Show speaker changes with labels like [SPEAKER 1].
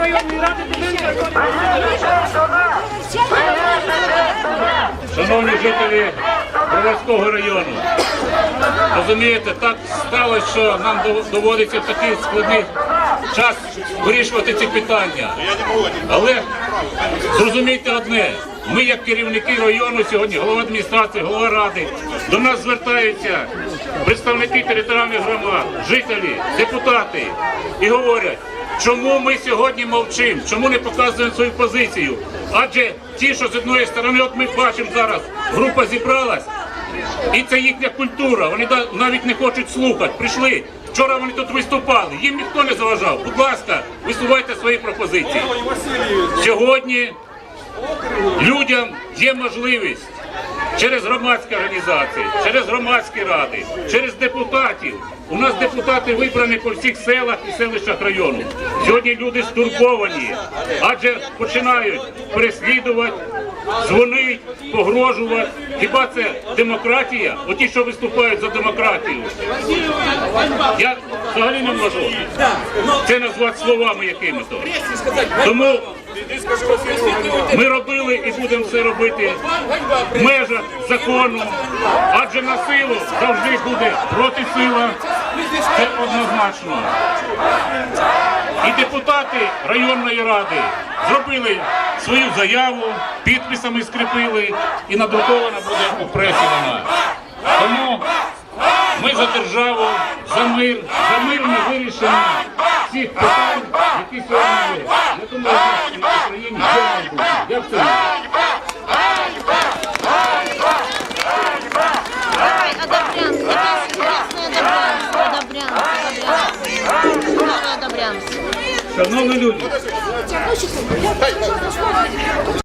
[SPEAKER 1] районної ради
[SPEAKER 2] Шановні жителі Броварського району, розумієте, так сталося, що нам доводиться в такий складний час вирішувати ці питання. Але зрозумійте одне, ми як керівники району сьогодні, голова адміністрації, голова ради, до нас звертаються представники територіальних громад, жителі, депутати і говорять, чому ми сьогодні мовчимо, чому не показуємо свою позицію. Адже ті, що з одної сторони, от ми бачимо зараз, група зібралась, і це їхня культура. Вони навіть не хочуть слухати. Прийшли. Вчора вони тут виступали. Їм ніхто не заважав. Будь ласка, висувайте свої пропозиції. Сьогодні людям є можливість через громадські організації, через громадські ради, через депутатів. У нас депутати вибрані по всіх селах і селищах району. Сьогодні люди стурбовані, адже починають переслідувати, дзвонити, погрожувати. Хіба це демократія? Оті, що виступають за демократію. Я взагалі не можу це назвати словами якими-то. Тому ми робили і будемо все робити в межах закону, адже на силу завжди буде проти сила. Це однозначно. Депутати районної ради зробили свою заяву, підписами скріпили і надрукована буде у пресі вона. Тому ми за державу, за мир, за мирне вирішення всіх питань, які сьогодні є. Шановні люди,